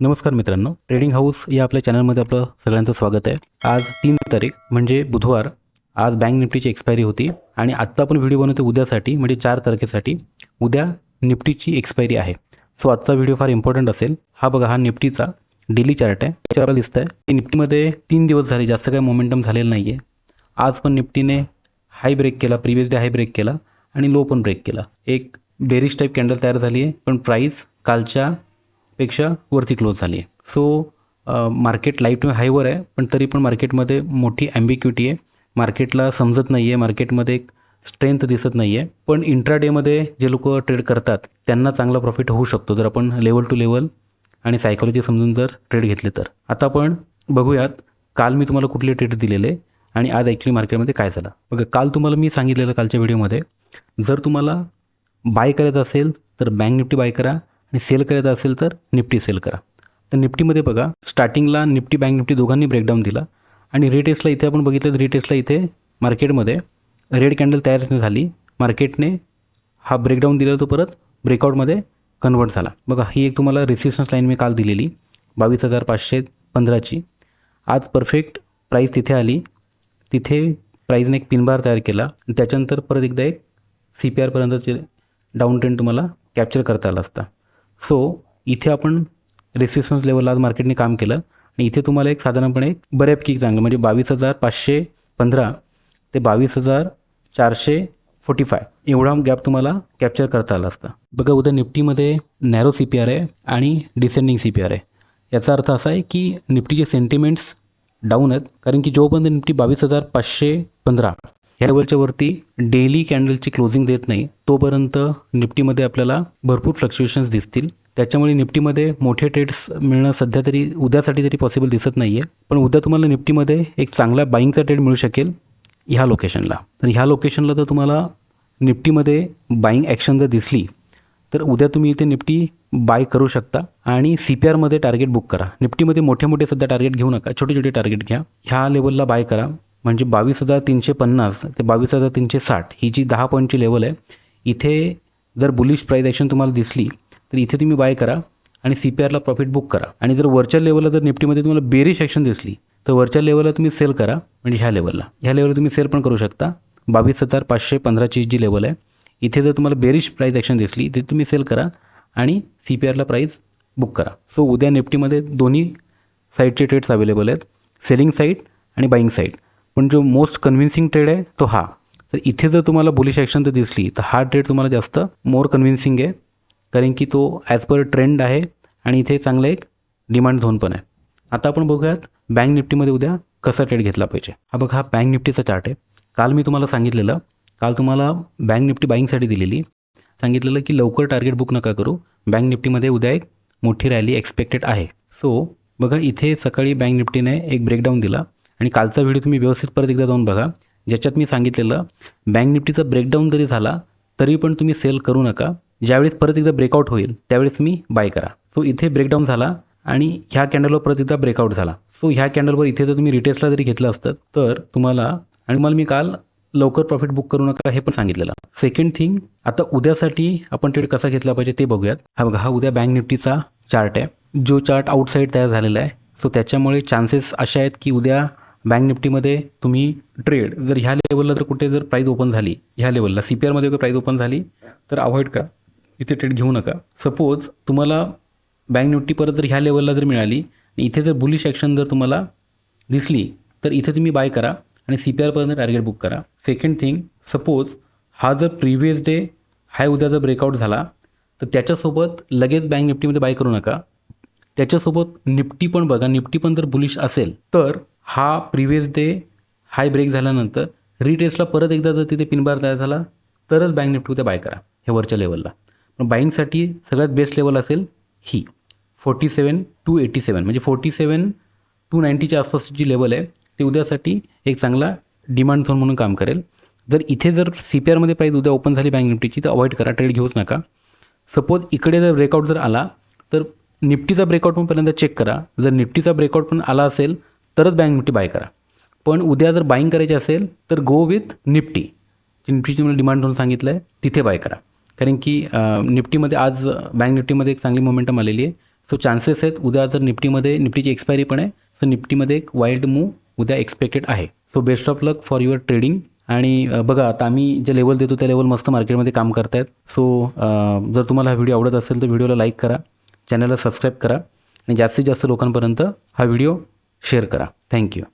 नमस्कार मित्रांनो. Trading house या आपल्या चॅनलमध्ये आपलं सगळ्यांचं स्वागत आहे. आज तीन तारीख म्हणजे बुधवार. आज बँक निफ्टीची एक्सपायरी होती आणि आत्ता आपण व्हिडिओ बनवतो उद्यासाठी म्हणजे चार तारखेसाठी. उद्या निफ्टीची एक्सपायरी आहे. सो आजचा व्हिडिओ फार इम्पॉर्टंट असेल. हा बघा हा निफ्टीचा डेली चार्ट आहे. त्याच्यावर आपल्याला दिसतं आहे की निफ्टीमध्ये तीन दिवस झाले जास्त काही मोमेंटम झालेलं नाही आहे आज पण निफ्टीने हाय ब्रेक केला प्रिवियस डे हाय ब्रेक केला आणि लो पण ब्रेक केला. एक बेरिश टाईप कॅन्डल तयार झाली आहे पण प्राईस कालच्या पेक्षा वरती क्लोज झाली आहे. सो मार्केट लाइट हायवर आहे पण तरी पण मार्केटमध्ये मोठी ॲम्बिक्युटी आहे. मार्केटला समजत नाही आहे मार्केटमध्ये एक स्ट्रेंथ दिसत नाही आहे पण इंट्राडेमध्ये जे लोक ट्रेड करतात त्यांना चांगला प्रॉफिट होऊ शकतो. जर आपण लेवल टू लेवल आणि सायकोलॉजी समजून जर ट्रेड घेतले तर. आता आपण बघूयात काल मी तुम्हाला कुठले ट्रेड दिलेले आणि आज ॲक्च्युली मार्केटमध्ये काय झालं. बघा काल तुम्हाला मी सांगितलेलं कालच्या व्हिडिओमध्ये जर तुम्हाला बाय करायचं असेल तर बँक निफ्टी बाय करा. आणि सेल करायचं असेल तर निफ्टी सेल करा. तर निफ्टीमध्ये बघा स्टार्टिंगला निफ्टी बँक निफ्टी दोघांनी ब्रेकडाऊन दिला. आणि रिटेस्टला इथे आपण बघितलं तर रिटेस्टला इथे मार्केटमध्ये रेड कॅन्डल तयार झाली. मार्केटने हा ब्रेकडाऊन दिला तो परत ब्रेकआउटमध्ये कन्वर्ट झाला. बघा ही एक तुम्हाला रिसिस्टन्स लाईन मी काल दिलेली बावीस हजार पाचशे पंधराची. आज परफेक्ट प्राईस तिथे आली. तिथे प्राईजने एक पिनबार तयार केला. त्याच्यानंतर परत एकदा एक सी पी आरपर्यंतचे डाऊन ट्रेंड तुम्हाला कॅप्चर करता आला असता. सो इथे आपण रेसिस्टन्स लेवलला आज मार्केटने काम केलं. आणि इथे तुम्हाला एक साधारणपणे एक बऱ्यापैकी चांगलं म्हणजे बावीस हजार पाचशे पंधरा ते बावीस हजार चारशे फोर्टी फाय एवढा गॅप तुम्हाला कॅप्चर करता आला असता. बघा उद्या निफ्टीमध्ये नॅरो सी पी आर आहे आणि डिसेंडिंग सी पी आर आहे. याचा अर्थ असा आहे की निफ्टीचे सेंटिमेंट्स डाऊन आहेत. कारण की जोपर्यंत निफ्टी बावीस हजार पाचशे पंधरा ह्या लेवलच्या वरती डेली कॅन्डलची क्लोजिंग देत नाही. तोपर्यंत निफ्टीमध्ये आपल्याला भरपूर फ्लक्च्युएशन्स दिसतील. त्याच्यामुळे निफ्टीमध्ये मोठे ट्रेड्स मिळणं सध्या तरी उद्यासाठी तरी पॉसिबल दिसत नाही आहे पण उद्या तुम्हाला निफ्टीमध्ये एक चांगला बाईंगचा ट्रेड मिळू शकेल ह्या लोकेशनला तर ह्या लोकेशनला तर तुम्हाला निफ्टीमध्ये बाईंग ॲक्शन जर दिसली तर उद्या तुम्ही इथे निफ्टी बाय करू शकता आणि सी पी आरमध्ये टार्गेट बुक करा. निफ्टीमध्ये मोठे मोठे सध्या टार्गेट घेऊ नका. छोटे छोटे टार्गेट घ्या. ह्या लेवलला बाय करा. म्हणजे बावीस हजार तीनशे पन्नास ते बावीस हजार तीनशे साठ ही जी दहा पॉईंटची लेवल आहे इथे जर बुलिश प्राईज ॲक्शन तुम्हाला दिसली तर इथे तुम्ही बाय करा आणि सी पी आरला प्रॉफिट बुक करा. आणि जर वरच्या लेवलला जर निफ्टीमध्ये तुम्हाला बेरिश ॲक्शन दिसली तर वरच्या लेवलला तुम्ही सेल करा म्हणजे ह्या लेवलला ह्या लेवलला तुम्ही सेल पण करू शकता. बावीस हजार पाचशे पंधराची जी लेवल आहे इथे जर तुम्हाला बेरिश प्राईज ॲक्शन दिसली तर तुम्ही सेल करा आणि सी पी आरला प्राईज बुक करा. सो उद्या निफ्टीमध्ये दोन्ही साईडचे ट्रेड्स अवेलेबल आहेत सेलिंग साईड आणि बाईंग साईड पण जो मोस्ट कन्व्हिन्सिंग ट्रेड आहे तो हा. तर इथे जर तुम्हाला बुलिश ॲक्शन तर दिसली तर हा ट्रेड तुम्हाला जास्त मोर कन्व्हिन्सिंग आहे. कारण की तो ॲज पर ट्रेंड आहे आणि इथे चांगलं एक डिमांड झोन पण आहे. आता आपण बघूयात बँक निफ्टीमध्ये उद्या कसा ट्रेड घेतला पाहिजे. हा बघा हा बँक निफ्टीचा चार्ट आहे. काल मी तुम्हाला सांगितलेलं काल तुम्हाला बँक निफ्टी बाईंगसाठी दिलेली सांगितलेलं की लवकर टार्गेट बुक नका करू. बँक निफ्टीमध्ये उद्या एक मोठी रॅली एक्सपेक्टेड आहे. सो बघा इथे सकाळी बँक निफ्टीने एक ब्रेकडाऊन दिला. आणि कालचा व्हिडिओ तुम्ही व्यवस्थित परत एकदा जाऊन बघा. ज्याच्यात मी सांगितलेलं बँक निफ्टीचा ब्रेकडाऊन जरी झाला तरी पण तुम्ही सेल करू नका. ज्यावेळेस परत एकदा ब्रेकआउट होईल त्यावेळेस तुम्ही बाय करा. सो इथे ब्रेकडाऊन झाला आणि ह्या कॅन्डलवर परत एकदा ब्रेकआउट झाला. सो ह्या कॅन्डलवर इथे जर तुम्ही रिटेल्सला जरी घेतलं असतं तर तुम्हाला आणि मला मी काल लवकर प्रॉफिट बुक करू नका हे पण सांगितलेलं. सेकंड थिंग आता उद्यासाठी आपण ट्रेड कसा घेतला पाहिजे ते बघूयात. हा बघा हा उद्या बँक निफ्टीचा चार्ट आहे. जो चार्ट आउटसाईड तयार झालेला आहे. सो त्याच्यामुळे चान्सेस असे आहेत की उद्या बँक निफ्टीमध्ये तुम्ही ट्रेड जर ह्या लेवलला जर कुठे जर प्राईज ओपन झाली ह्या लेवलला सी पी आरमध्ये प्राईज ओपन झाली तर अवॉइड करा. इथे ट्रेड घेऊ नका. सपोज तुम्हाला बँक निफ्टी परत जर ह्या लेवलला जर मिळाली आणि इथे जर बुलिश ॲक्शन जर तुम्हाला दिसली तर इथे तुम्ही बाय करा आणि सी पी आरपर्यंत टार्गेट बुक करा. सेकंड थिंग सपोज हा जर प्रिव्हियस डे हाय उद्या जर ब्रेकआउट झाला तर त्याच्यासोबत लगेच बँक निफ्टीमध्ये बाय करू नका. त्याच्यासोबत निफ्टी पण बघा निफ्टी पण जर बुलिश असेल तर हा प्रिव्हियस डे हाय ब्रेक झाल्यानंतर रिटेस्टला परत एकदा जर तिथे पिनबार तयार झाला तरच बँक निफ्टी उद्या बाय करा हे वरच्या लेवलला. पण बाईंगसाठी सगळ्यात बेस्ट लेवल असेल ही forty seven two eighty seven. म्हणजे फोर्टी सेवन टू नाईंटीच्या आसपासची जी लेवल आहे ते उद्यासाठी एक चांगला डिमांड झोन म्हणून काम करेल. जर इथे जर सी पी आरमध्ये प्राईस उद्या ओपन झाली बँक निफ्टीची तर अवॉइड करा ट्रेड घेऊच नका. सपोज इकडे जर ब्रेकआउट जर आला तर निफ्टीचा ब्रेकआउट पण पहिल्यांदा चेक करा. जर निफ्टीचा ब्रेकआउट पण आला असेल तरच बँक निफ्टी बाय करा. पण उद्या जर बाईंग करायची असेल तर गो विथ निफ्टी. जी निफ्टीची मला डिमांड म्हणून सांगितलं आहे तिथे बाय करा. कारण की निफ्टीमध्ये आज बँक निफ्टीमध्ये एक चांगली मोमेंटम आलेली आहे. सो चान्सेस आहेत उद्या जर निफ्टीमध्ये निफ्टीची एक्सपायरी पण आहे सो निफ्टीमध्ये एक वाईल्ड मूव उद्या एक्सपेक्टेड आहे. So best of luck for your trading आणि बघा आता आम्ही जे लेवल देतो त्या लेवल मस्त मार्केटमध्ये काम करतायत. सो जर तुम्हाला हा व्हिडिओ आवडत असेल तर व्हिडिओला लाईक करा. चॅनलला सबस्क्राईब करा. आणि जास्तीत जास्त लोकांपर्यंत हा व्हिडिओ शेअर करा. थँक्यू